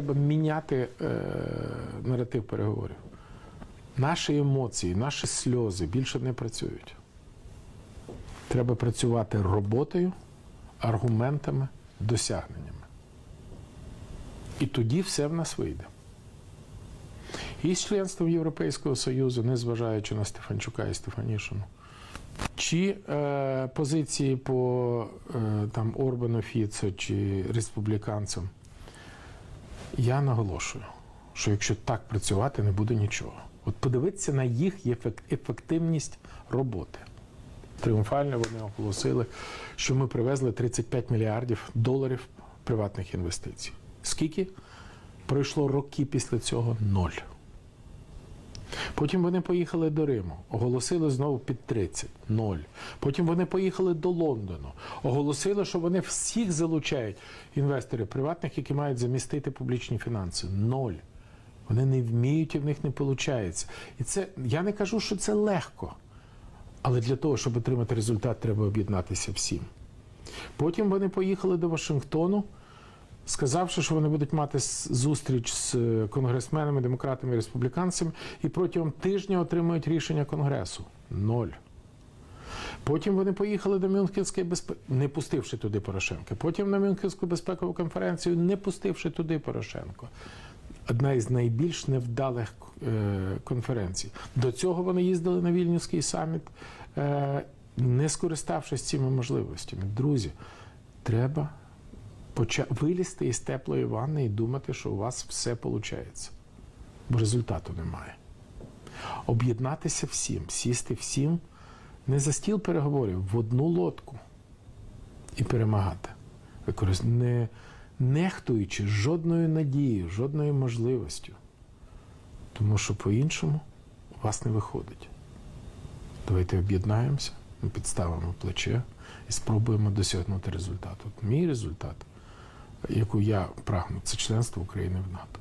треба міняти е, наратив переговорів. Наші емоції, наші сльози більше не працюють. Треба працювати роботою, аргументами, досягненнями. І тоді все в нас вийде. І з членством Європейського Союзу, незважаючи на Стефанчука і Стефанішину, чи е, позиції по е, там, Орбану Фіцо чи республіканцям, я наголошую, що якщо так працювати, не буде нічого. От подивитися на їх ефективність роботи. Тріумфально вони оголосили, що ми привезли 35 мільярдів доларів приватних інвестицій. Скільки? Пройшло роки після цього ноль. Потім вони поїхали до Риму, оголосили знову під 30 ноль. Потім вони поїхали до Лондону, оголосили, що вони всіх залучають інвесторів приватних, які мають замістити публічні фінанси. Ноль. Вони не вміють і в них не виходить. І це я не кажу, що це легко. Але для того, щоб отримати результат, треба об'єднатися всім. Потім вони поїхали до Вашингтону, сказавши, що вони будуть мати зустріч з е, конгресменами, демократами і республіканцями, і протягом тижня отримують рішення Конгресу. Ноль. Потім вони поїхали до Мюнхенської безпеки, не пустивши туди Порошенка. Потім на Мюнхенську безпекову конференцію, не пустивши туди Порошенко. Одна із найбільш невдалих е, конференцій. До цього вони їздили на Вільнюський саміт, е, не скориставшись цими можливостями. Друзі, треба поча- вилізти із теплої ванни і думати, що у вас все виходить. Бо результату немає. Об'єднатися всім, сісти всім не за стіл переговорів, в одну лодку і перемагати. Не нехтуючи жодною надією, жодною можливістю. Тому що по-іншому у вас не виходить. Давайте об'єднаємося, ми підставимо плече і спробуємо досягнути результату. От мій результат, яку я прагну, це членство України в НАТО.